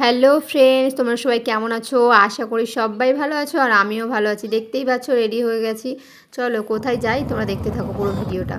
Hello friends তোমরা সবাই কেমন আছো? আশা করি সবাই ভালো আছো আর আমিও ভালো আছি। দেখতেই পাচ্ছ রেডি হয়ে গেছি। চলো, কোথায় যাই? তোমরা দেখতে থাকো পুরো ভিডিওটা।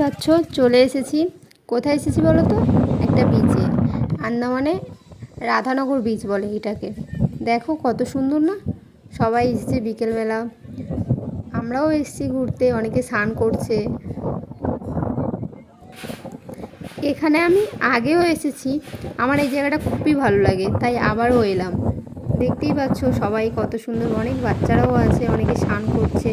পাচ্ছ, চলে এসেছি। কোথায় এসেছি বলো তো? একটা বিচে আন্দামানে রাধানগর বিচ বলে এটাকে। দেখো কত সুন্দর না? সবাই এসেছে বিকেলবেলা। আমরাও এসেছি ঘুরতে, অনেকে স্নান করছে। এখানে আমি আগেও এসেছি। আমার এই জায়গাটা খুবই ভালো লাগে, তাই আবারও এলাম। দেখতেই পাচ্ছ সবাই কত সুন্দর, অনেক বাচ্চারাও আছে, অনেকে স্নান করছে।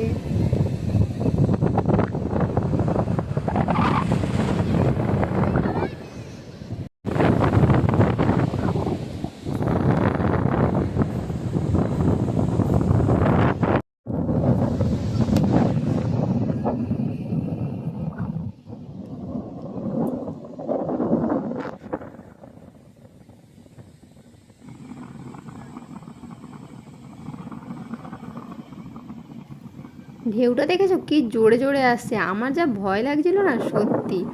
ঢেউটা দেখেছ? কি জোরে জোরে আসছে। আমার যা ভয় লাগছিল না, সত্যি।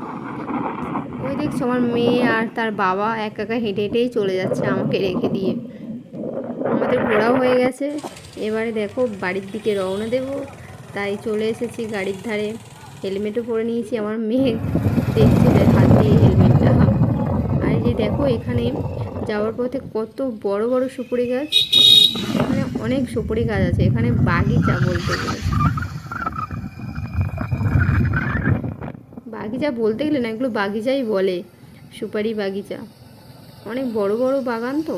ওই দেখছ, আমার মেয়ে আর তার বাবা একা একা হেঁটে হেঁটেই চলে যাচ্ছে আমাকে রেখে দিয়ে। আমাদের ঘোরাও হয়ে গেছে। এবারে দেখো, বাড়ির দিকে রওনা দেব। তাই চলে এসেছি গাড়ির ধারে। হেলমেটও পরে নিয়েছি আমার মেয়ে। দেখছে হাত হেলমেটটা। আর যে দেখো, এখানে যাওয়ার পথে কত বড় বড় সুপুরি গাছ। অনেক সুপুরি গাছ আছে, এখানে বাগিচা বলতে গেলে। বাগিচা বলতে গেলে না, এগুলো বাগিচাই বলে, সুপারি বাগিচা। অনেক বড় বড় বাগান তো।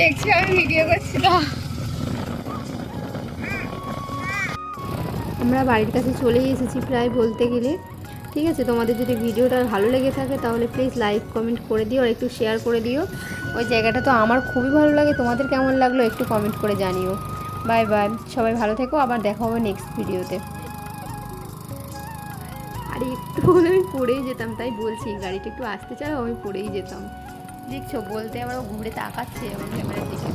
দেখছি আমি ভিডিও আমরা বাড়ির কাছে চলেই এসেছি প্রায় বলতে গেলে। ঠিক আছে, তোমাদের যদি ভিডিওটা ভালো লেগে থাকে তাহলে প্লিজ লাইক কমেন্ট করে দিও আর একটু শেয়ার করে দিও। ওই জায়গাটা তো আমার খুবই ভালো লাগে। তোমাদের কেমন লাগল একটু কমেন্ট করে জানিও। বাই বাই সবাই ভালো থেকো। আবার দেখা হবে নেক্সট ভিডিওতে আরে, একটু হলে আমি পড়েই যেতাম, তাই বলছি। গাড়িটা একটু আসতে চাও, আমি পড়েই যেতাম। দেখছ? বলতে আবার ঘুরে তাকাচ্ছে আমার ক্যামেরার দিকে।